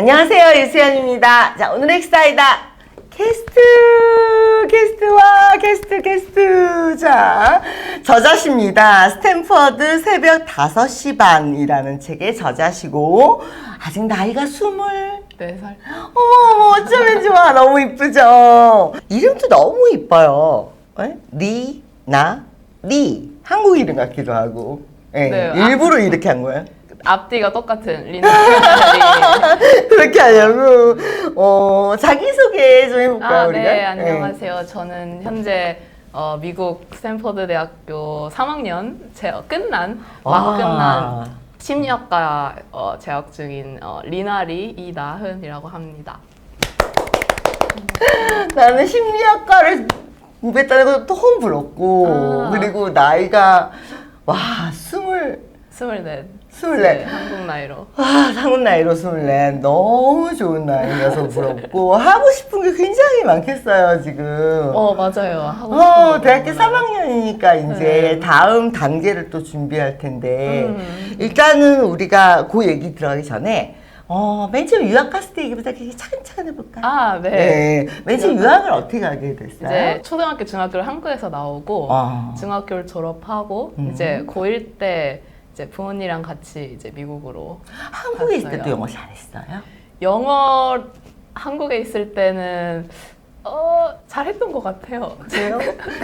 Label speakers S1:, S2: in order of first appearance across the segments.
S1: 안녕하세요 유수연입니다. 자 오늘의 엑사이다. 게스트 게스트와 게스트 게스트. 자 저자십니다. 스탠퍼드 새벽 5시 반이라는 책의 저자시고 아직 나이가 스물
S2: 네 살.
S1: 어머 어머 어쩌면 좋아. 너무 이쁘죠? 이름도 너무 이뻐요. 에? 리, 나, 리. 한국 이름 같기도 하고. 예,
S2: 네,
S1: 일부러 이렇게 한 거예요
S2: 앞뒤가 똑같은 리나.
S1: 그렇게 하려고 어, 자기소개 좀 해볼까요
S2: 아,
S1: 우리가?
S2: 네, 안녕하세요. 저는 현재 어, 미국 스탠퍼드 대학교 3학년 제 끝난 막
S1: 와.
S2: 끝난 심리학과 어, 재학 중인 어, 리나리 이나흔이라고 합니다.
S1: 나는 심리학과를 공부했다는 것도 처음 불었고
S2: 아.
S1: 그리고 나이가 와 스물
S2: 스물넷.
S1: 스물넷.
S2: 네, 한국 나이로.
S1: 와, 상훈 나이로 스물넷 너무 좋은 나이라서 부럽고 하고 싶은 게 굉장히 많겠어요 지금.
S2: 어 맞아요. 하고 싶은
S1: 어,
S2: 거
S1: 대학교
S2: 너무
S1: 3학년이니까 이제
S2: 네.
S1: 다음 단계를 또 준비할 텐데
S2: 음.
S1: 일단은 우리가 그 얘기 들어가기 전에 어, 맨 처음 유학 갔을 때 얘기보다 되게 차근차근 해볼까?
S2: 아 네.
S1: 네. 맨 처음 유학을 어떻게 가게 됐어요?
S2: 이제 초등학교, 중학교를 한국에서 나오고
S1: 아.
S2: 중학교를 졸업하고
S1: 음.
S2: 이제 고1 때 이제 부모님이랑 같이 이제 미국으로
S1: 한국에 있을 때도
S2: 갔어요.
S1: 영어 잘했어요?
S2: 영어 한국에 있을 때는 어 잘했던 것 같아요.
S1: 그래요?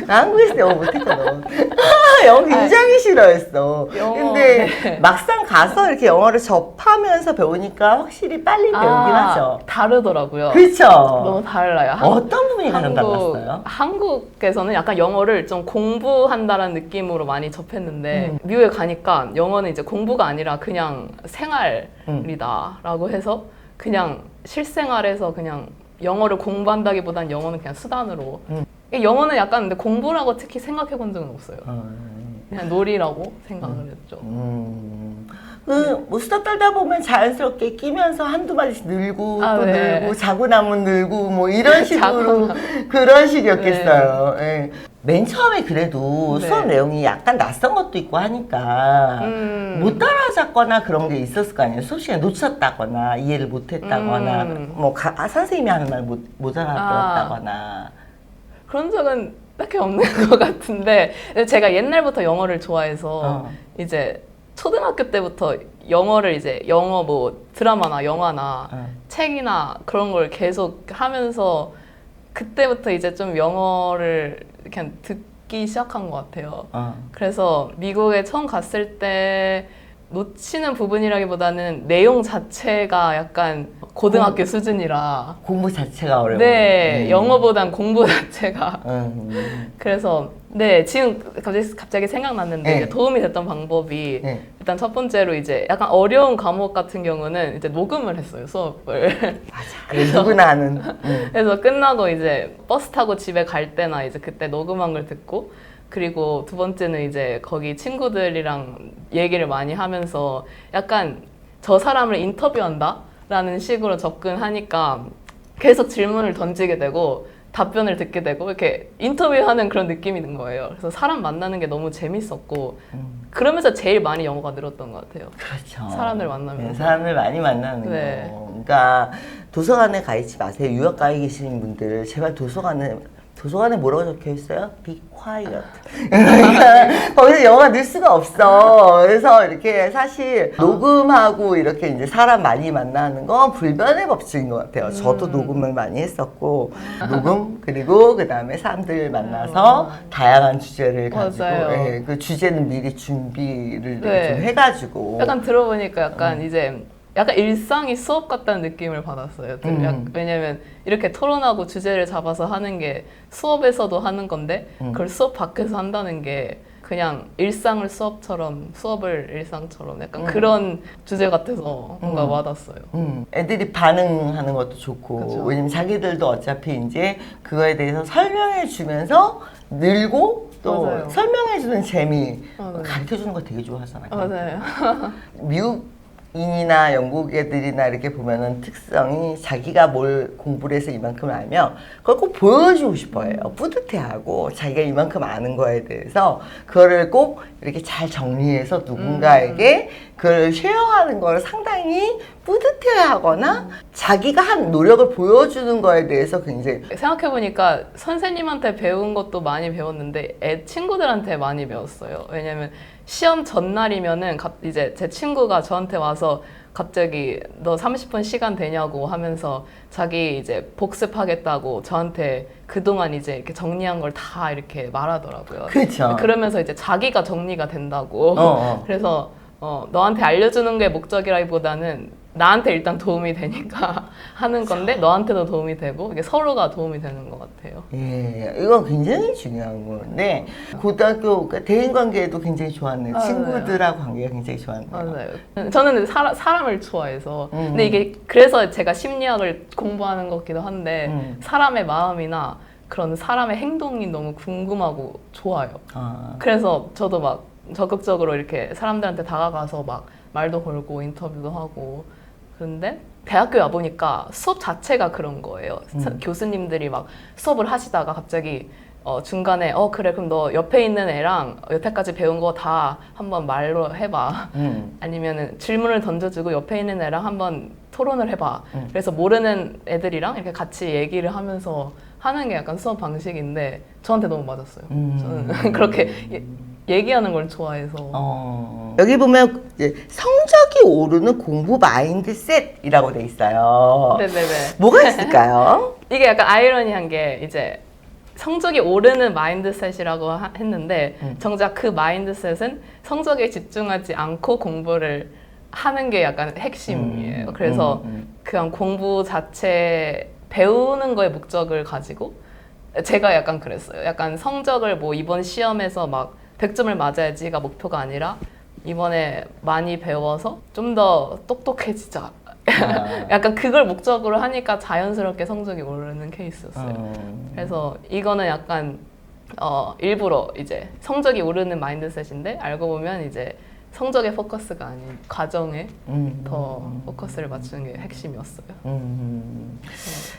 S1: 나 한국에 있을 때 영어 못했거든. 영어 굉장히 싫어했어.
S2: 영어,
S1: 근데
S2: 네.
S1: 막상 가서 이렇게 영어를 접하면서 배우니까 확실히 빨리 배우긴 하죠.
S2: 아, 다르더라고요.
S1: 그렇죠?
S2: 너무 달라요. 한-
S1: 어떤 부분이 가장 달랐어요?
S2: 한국에서는 약간 영어를 좀 공부한다는 느낌으로 많이 접했는데
S1: 음.
S2: 미국에 가니까 영어는 이제 공부가 아니라 그냥 생활이다라고 해서 그냥 실생활에서 그냥 영어를 공부한다기보단 영어는 그냥 수단으로
S1: 음.
S2: 영어는 약간 근데 공부라고 특히 생각해 본 적은 없어요.
S1: 어,
S2: 그냥 놀이라고 생각을 했죠.
S1: 음. 그, 뭐, 수다 떨다 보면 자연스럽게 끼면서 한두 마디씩 늘고,
S2: 아,
S1: 또
S2: 네.
S1: 늘고, 자고 나면 늘고, 뭐, 이런 식으로, 그런 식이었겠어요. 예. 맨 처음에 그래도
S2: 네.
S1: 수업 내용이 약간 낯선 것도 있고 하니까,
S2: 음.
S1: 못 따라잡거나 그런 게 있었을 거 아니에요. 수업 시간에 놓쳤다거나, 이해를 못 했다거나,
S2: 음.
S1: 뭐, 가, 아, 선생님이 하는 말 못, 못 알아들었다거나.
S2: 그런 적은 딱히 없는 것 같은데 제가 옛날부터 영어를 좋아해서
S1: 어.
S2: 이제 초등학교 때부터 영어를 이제 영어 뭐 드라마나 영화나
S1: 어.
S2: 책이나 그런 걸 계속 하면서 그때부터 이제 좀 영어를 그냥 듣기 시작한 것 같아요.
S1: 어.
S2: 그래서 미국에 처음 갔을 때 놓치는 부분이라기보다는 내용 자체가 약간 고등학교 수준이라
S1: 공부 자체가 어려워.
S2: 네,
S1: 음.
S2: 영어보단 공부 자체가
S1: 음.
S2: 그래서 네 지금 갑자기 갑자기 생각났는데
S1: 네.
S2: 이제 도움이 됐던 방법이
S1: 네.
S2: 일단 첫 번째로 이제 약간 어려운 과목 같은 경우는 이제 녹음을 했어요 수업을
S1: 그래서 누구나 아는. 음.
S2: 그래서 끝나고 이제 버스 타고 집에 갈 때나 이제 그때 녹음한 걸 듣고 그리고 두 번째는 이제 거기 친구들이랑 얘기를 많이 하면서 약간 저 사람을 인터뷰한다 라는 식으로 접근하니까 계속 질문을 던지게 되고 답변을 듣게 되고 이렇게 인터뷰하는 그런 느낌이 든 거예요. 그래서 사람 만나는 게 너무 재밌었고
S1: 음.
S2: 그러면서 제일 많이 영어가 늘었던 것 같아요.
S1: 그렇죠.
S2: 사람들 만나면서.
S1: 네, 사람을 많이 만나는
S2: 네.
S1: 거. 그러니까 도서관에 가 있지 마세요. 유학 가 계시는 분들 제발 도서관에 도서관에 뭐라고 적혀 있어요? Be quiet. 그러니까 거기서 영어가 늘 수가 없어. 그래서 이렇게 사실 녹음하고 이렇게 이제 사람 많이 만나는 건 불변의 법칙인 것 같아요. 저도
S2: 음.
S1: 녹음을 많이 했었고 녹음 그리고 그 다음에 사람들 만나서 다양한 주제를 가지고
S2: 맞아요.
S1: 예, 그 주제는 미리 준비를
S2: 네.
S1: 좀 해가지고
S2: 약간 들어보니까
S1: 음.
S2: 약간 이제 약간 일상이 수업 같다는 느낌을 받았어요. 들-
S1: 음.
S2: 약- 왜냐면 이렇게 토론하고 주제를 잡아서 하는 게 수업에서도 하는 건데
S1: 음.
S2: 그걸 수업 밖에서 한다는 게 그냥 일상을 수업처럼 수업을 일상처럼 약간
S1: 음.
S2: 그런 주제 같아서 뭔가
S1: 음.
S2: 와닿았어요.
S1: 음, 애들이 반응하는 것도 좋고
S2: 그쵸.
S1: 왜냐면 자기들도 어차피 이제 그거에 대해서 설명해 주면서 늘고 또
S2: 맞아요.
S1: 설명해 주는 재미
S2: 맞아요.
S1: 가르쳐 주는 거 되게 좋아하잖아요.
S2: 아, 맞아요.
S1: 미국 이나 영국 애들이나 이렇게 보면은 특성이 자기가 뭘 공부를 해서 이만큼 알면 그걸 꼭 보여주고 싶어해요. 뿌듯해하고 자기가 이만큼 아는 거에 대해서 그거를 꼭 이렇게 잘 정리해서 누군가에게 그걸 쉐어하는 걸 상당히 뿌듯해하거나 자기가 한 노력을 보여주는 거에 대해서 굉장히
S2: 생각해보니까 선생님한테 배운 것도 많이 배웠는데 애 친구들한테 많이 배웠어요. 왜냐면 시험 전날이면은 갑- 이제 제 친구가 저한테 와서 갑자기 너 30분 시간 되냐고 하면서 자기 이제 복습하겠다고 저한테 그동안 이제 이렇게 정리한 걸 다 이렇게 말하더라고요.
S1: 그렇죠.
S2: 그러면서 이제 자기가 정리가 된다고.
S1: 어, 어.
S2: 그래서 어, 너한테 알려주는 게 목적이라기보다는 나한테 일단 도움이 되니까 하는 건데 너한테도 도움이 되고 이게 서로가 도움이 되는 것 같아요.
S1: 예, 이건 굉장히 중요한 건데 고등학교 그러니까 대인 관계도 굉장히 좋았네요.
S2: 맞아요.
S1: 친구들하고 관계가 굉장히 좋았네요.
S2: 맞아요. 저는 사람, 사람을 좋아해서
S1: 음.
S2: 근데 이게 그래서 제가 심리학을 공부하는 것 같기도 한데
S1: 음.
S2: 사람의 마음이나 그런 사람의 행동이 너무 궁금하고 좋아요.
S1: 아,
S2: 그래서 저도 막 적극적으로 이렇게 사람들한테 다가가서 막 말도 걸고 인터뷰도 하고 그런데 대학교에 와 보니까 수업 자체가 그런 거예요. 사-
S1: 음.
S2: 교수님들이 막 수업을 하시다가 갑자기 어, 중간에 어 그래 그럼 너 옆에 있는 애랑 여태까지 배운 거 다 한번 말로 해봐.
S1: 음,
S2: 아니면은 질문을 던져주고 옆에 있는 애랑 한번 토론을 해봐.
S1: 음.
S2: 그래서 모르는 애들이랑 이렇게 같이 얘기를 하면서 하는 게 약간 수업 방식인데 저한테 너무 맞았어요.
S1: 음.
S2: 저는 그렇게 예- 얘기하는 걸 좋아해서.
S1: 어. 여기 보면 이제 성적이 오르는 공부 마인드셋이라고 돼 있어요.
S2: 네네네.
S1: 뭐가 있을까요?
S2: 이게 약간 아이러니한 게 이제 성적이 오르는 마인드셋이라고 하- 했는데
S1: 음.
S2: 정작 그 마인드셋은 성적에 집중하지 않고 공부를 하는 게 약간 핵심이에요.
S1: 음,
S2: 그래서
S1: 음,
S2: 그냥 공부 자체 배우는 거에 목적을 가지고 제가 약간 그랬어요. 약간 성적을 뭐 이번 시험에서 막 100점을 맞아야지가 목표가 아니라 이번에 많이 배워서 좀 더 똑똑해지자.
S1: 아.
S2: 약간 그걸 목적으로 하니까 자연스럽게 성적이 오르는 케이스였어요.
S1: 음.
S2: 그래서 이거는 약간 어, 일부러 이제 성적이 오르는 마인드셋인데 알고 보면 이제 성적에 포커스가 아닌 과정에
S1: 음.
S2: 더 포커스를 맞추는 게 핵심이었어요.
S1: 음.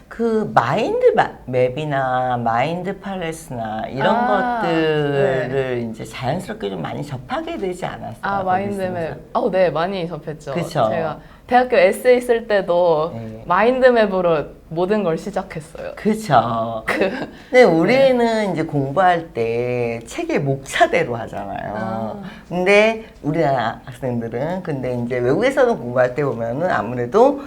S1: 그 마인드 마- 맵이나 마인드 팔레스나 이런
S2: 아,
S1: 것들을 이제 자연스럽게 좀 많이 접하게 되지 않았어요?
S2: 아 마인드맵.
S1: 있으면서?
S2: 아우 네 많이 접했죠.
S1: 그쵸.
S2: 제가 대학교 에세이 쓸 때도
S1: 네.
S2: 마인드 맵으로 모든 걸 시작했어요.
S1: 그렇죠.
S2: 그
S1: 근데 우리는 이제 공부할 때 책의 목차대로 하잖아요.
S2: 아.
S1: 근데 우리나라 학생들은 근데 이제 외국에서는 공부할 때 보면은 아무래도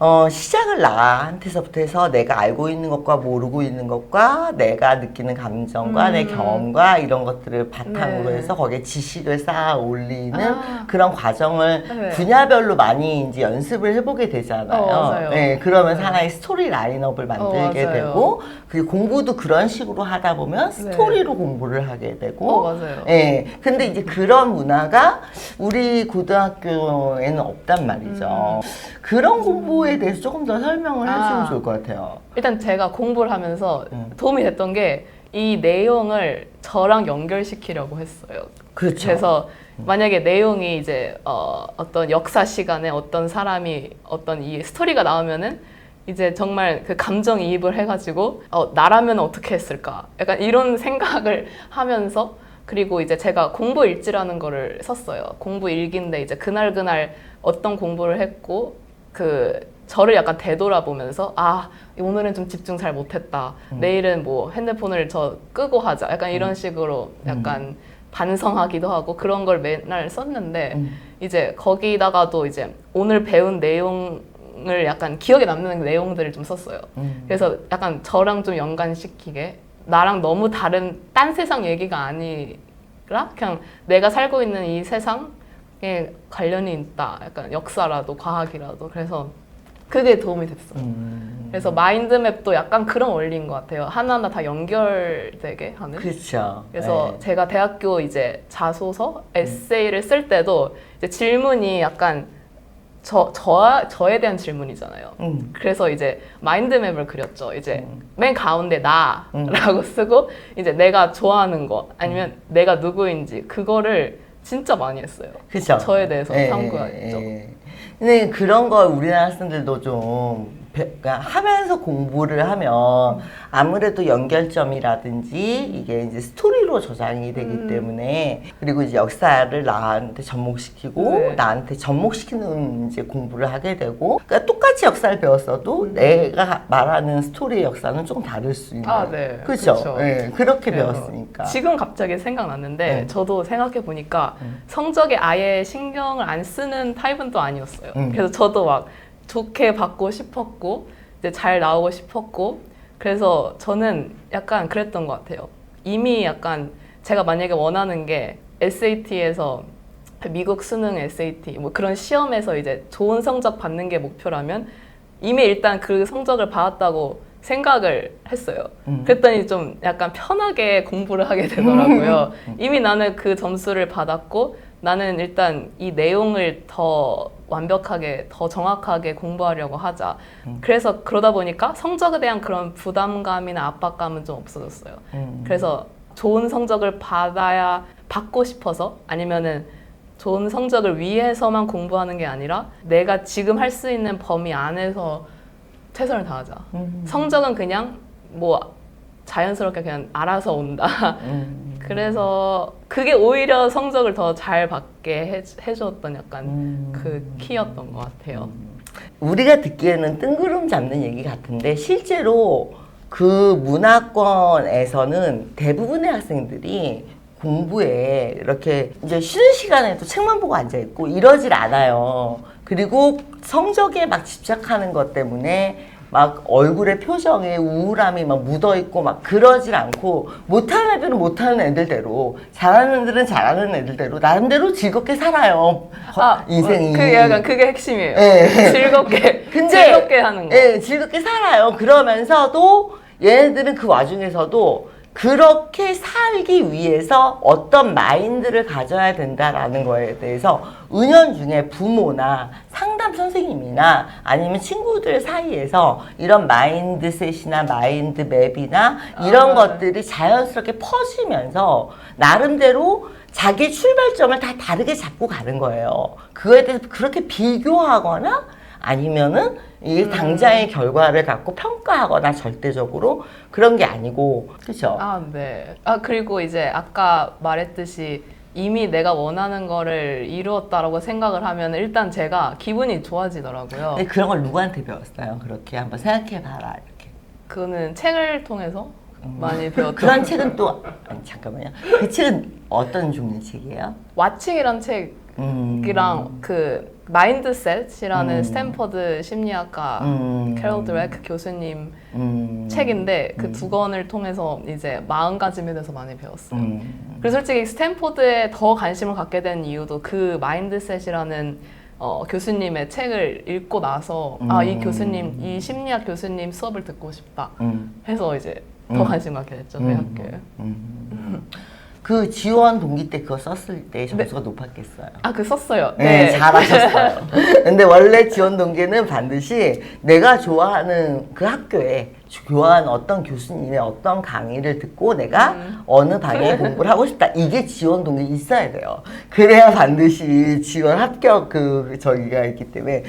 S1: 어, 시작을 나한테서부터 해서 내가 알고 있는 것과 모르고 있는 것과 내가 느끼는 감정과 내
S2: 음.
S1: 경험과 이런 것들을 바탕으로
S2: 네.
S1: 해서 거기에 지식을 쌓아 올리는
S2: 아.
S1: 그런 과정을
S2: 네.
S1: 분야별로 많이 이제 연습을 해보게 되잖아요.
S2: 어.
S1: 네, 그러면서
S2: 네.
S1: 하나의 스토리 라인업을 만들게
S2: 맞아요.
S1: 되고 그리고 공부도 그런 식으로 하다 보면
S2: 네.
S1: 스토리로 공부를 하게 되고
S2: 어 맞아요.
S1: 예. 근데 이제 그런 문화가 우리 고등학교에는 없단 말이죠. 그런 공부 에 대해서 조금 더 설명을 해주면
S2: 아.
S1: 좋을 것 같아요.
S2: 일단 제가 공부를 하면서
S1: 음.
S2: 도움이 됐던 게 이 내용을 저랑 연결시키려고 했어요.
S1: 그렇죠.
S2: 그래서 만약에 내용이 이제 어, 어떤 역사 시간에 어떤 사람이 어떤 이 스토리가 나오면은 이제 정말 그 감정 이입을 해가지고 어, 나라면 어떻게 했을까 약간 이런 생각을 하면서 그리고 이제 제가 공부 일지라는 거를 썼어요 공부 일기인데 이제 그날 그날 어떤 공부를 했고 그 저를 약간 되돌아보면서 아 오늘은 좀 집중 잘 못했다
S1: 음.
S2: 내일은 뭐 핸드폰을 저 끄고 하자 약간 이런
S1: 음.
S2: 식으로 약간 반성하기도 하고 그런 걸 맨날 썼는데
S1: 음.
S2: 이제 거기다가도 이제 오늘 배운 내용을 약간 기억에 남는 내용들을 좀 썼어요.
S1: 음.
S2: 그래서 약간 저랑 좀 연관시키게 나랑 너무 다른 딴 세상 얘기가 아니라 그냥 내가 살고 있는 이 세상에 관련이 있다. 약간 역사라도 과학이라도 그래서 그게 도움이 됐어요.
S1: 음.
S2: 그래서 마인드맵도 약간 그런 원리인 것 같아요. 하나하나 다 연결되게 하는.
S1: 그렇죠.
S2: 그래서
S1: 네.
S2: 제가 대학교 이제 자소서, 에세이를 쓸 때도 이제 질문이 약간 저, 저, 저에 대한 질문이잖아요.
S1: 음.
S2: 그래서 이제 마인드맵을 그렸죠. 이제
S1: 음.
S2: 맨 가운데 나라고 쓰고 이제 내가 좋아하는 거 아니면 내가 누구인지 그거를 진짜 많이 했어요.
S1: 그렇죠.
S2: 저에 대해서
S1: 예,
S2: 탐구했죠.
S1: 근데 그런 걸 우리나라 학생들도 좀 배- 그러니까 하면서 공부를 하면 아무래도 연결점이라든지 이게 이제 스토리로 저장이 되기
S2: 음.
S1: 때문에 그리고 이제 역사를 나한테 접목시키고
S2: 네.
S1: 나한테 접목시키는 이제 공부를 하게 되고 그러니까 똑같이 역사를 배웠어도
S2: 음.
S1: 내가 말하는 스토리의 역사는 조금 다를 수 있는
S2: 아, 네.
S1: 그렇죠.
S2: 그쵸.
S1: 네, 그렇게
S2: 그래서
S1: 배웠으니까.
S2: 지금 갑자기 생각났는데
S1: 네.
S2: 저도 생각해 보니까
S1: 음.
S2: 성적에 아예 신경을 안 쓰는 타입은 또 아니었어요.
S1: 음.
S2: 그래서 저도 막 좋게 받고 싶었고 이제 잘 나오고 싶었고 그래서 저는 약간 그랬던 것 같아요. 이미 약간 제가 만약에 원하는 게 SAT에서 미국 수능 SAT 뭐 그런 시험에서 이제 좋은 성적 받는 게 목표라면 이미 일단 그 성적을 받았다고 생각을 했어요.
S1: 음.
S2: 그랬더니 좀 약간 편하게 공부를 하게 되더라고요. 이미 나는 그 점수를 받았고 나는 일단 이 내용을 더 완벽하게 더 정확하게 공부하려고 하자.
S1: 음.
S2: 그래서 그러다 보니까 성적에 대한 그런 부담감이나 압박감은 좀 없어졌어요.
S1: 음.
S2: 그래서 좋은 성적을 받아야 받고 싶어서 아니면은 좋은 성적을 위해서만 공부하는 게 아니라 내가 지금 할 수 있는 범위 안에서 최선을 다하자.
S1: 음.
S2: 성적은 그냥 뭐 자연스럽게 그냥 알아서 온다.
S1: 음.
S2: 그래서 그게 오히려 성적을 더 잘 받게 해, 해줬던 약간
S1: 음.
S2: 그 키였던 것 같아요.
S1: 우리가 듣기에는 뜬구름 잡는 얘기 같은데 실제로 그 문화권에서는 대부분의 학생들이 공부에 이렇게 이제 쉬는 시간에도 책만 보고 앉아 있고 이러질 않아요. 그리고 성적에 막 집착하는 것 때문에 막 얼굴에 표정에 우울함이 막 묻어 있고 막 그러질 않고 못하는 애들은 못하는 애들대로 잘하는 애들은 잘하는 애들대로 나름대로 즐겁게 살아요.
S2: 아,
S1: 인생이.
S2: 그게 약간 그게 핵심이에요.
S1: 예.
S2: 즐겁게
S1: 근데-
S2: 즐겁게 하는 거.
S1: 예, 즐겁게 살아요. 그러면서도 얘네들은 그 와중에서도 그렇게 살기 위해서 어떤 마인드를 가져야 된다라는 거에 대해서 은연중에 부모나 상담 선생님이나 아니면 친구들 사이에서 이런 마인드셋이나 마인드 맵이나 이런
S2: 아.
S1: 것들이 자연스럽게 퍼지면서 나름대로 자기 출발점을 다 다르게 잡고 가는 거예요. 그거에 대해서 그렇게 비교하거나 아니면은 이 당장의 결과를 갖고 평가하거나 절대적으로 그런 게 아니고 그렇죠.
S2: 아, 네. 아, 그리고 이제 아까 말했듯이 이미 내가 원하는 거를 이루었다라고 생각을 하면 일단 제가 기분이 좋아지더라고요.
S1: 근데 그런 걸 누구한테 배웠어요? 그렇게 한번 생각해봐라 이렇게. 그거는
S2: 책을 통해서 많이 배웠던
S1: 그런 책은 또 아니 잠깐만요. 그 책은 어떤 종류의 책이에요?
S2: 책이랑
S1: 음.
S2: 그 마인드셋이라는
S1: 음.
S2: 스탠퍼드 심리학과
S1: 음.
S2: 캐롤 드렉 교수님
S1: 음.
S2: 책인데 그
S1: 음.
S2: 두 권을 통해서 이제 마음가짐에 대해서 많이 배웠어요.
S1: 음.
S2: 그리고 솔직히 스탠포드에 더 관심을 갖게 된 이유도 그 마인드셋이라는 어, 교수님의 책을 읽고 나서 아이
S1: 음.
S2: 교수님 이 심리학 교수님 수업을 듣고 싶다
S1: 음.
S2: 해서 이제 더
S1: 음.
S2: 관심 갖게 됐죠 그
S1: 음.
S2: 학교에.
S1: 음. 그 지원 동기 때 그거 썼을 때 점수가 높았겠어요.
S2: 아 그 썼어요.
S1: 네, 잘하셨어요. 근데 원래 지원 동기는 반드시 내가 좋아하는 그 학교에 좋아하는 어떤 교수님의 어떤 강의를 듣고 내가
S2: 음.
S1: 어느 방향에 공부를 하고 싶다. 이게 지원 동기 있어야 돼요. 그래야 반드시 지원 합격 그 저기가 있기 때문에